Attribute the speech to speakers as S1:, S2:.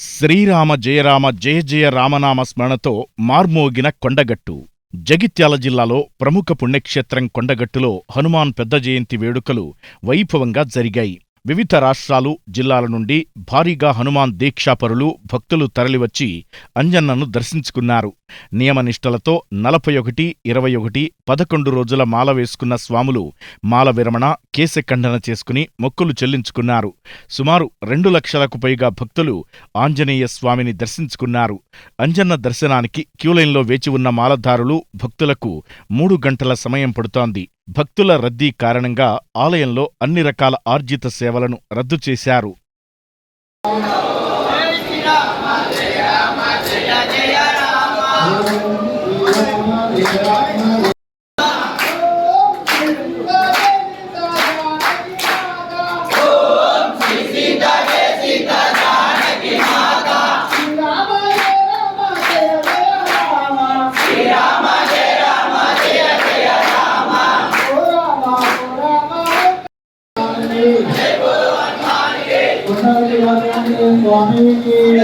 S1: శ్రీరామ జయరామ జయ జయ రామనామ స్మరణతో మార్మోగిన కొండగట్టు. జగిత్యాల జిల్లాలో ప్రముఖ పుణ్యక్షేత్రం కొండగట్టులో హనుమాన్ పెద్ద జయంతి వేడుకలు వైభవంగా జరిగాయి. వివిధ రాష్ట్రాలు జిల్లాల నుండి భారీగా హనుమాన్ దీక్షాపరులు భక్తులు తరలివచ్చి అంజన్నను దర్శించుకున్నారు. నియమనిష్టలతో నలభై ఒకటి ఇరవై ఒకటి పదకొండు రోజుల మాల వేసుకున్న స్వాములు మాల విరమణ కేశఖండన చేసుకుని మొక్కులు చెల్లించుకున్నారు. సుమారు రెండు లక్షలకు పైగా భక్తులు ఆంజనేయ స్వామిని దర్శించుకున్నారు. అంజన్న దర్శనానికి క్యూలైన్లో వేచి ఉన్న మాలధారులు భక్తులకు మూడు గంటల సమయం పడుతోంది. భక్తుల రద్దీ కారణంగా ఆలయంలో అన్ని రకాల ఆర్జిత సేవలను రద్దు చేశారు.
S2: સ્વામી કી